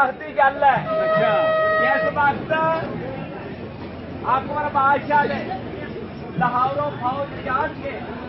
की गल है इस वक्त अकबर बादशाह ने लाहौरों फौज जान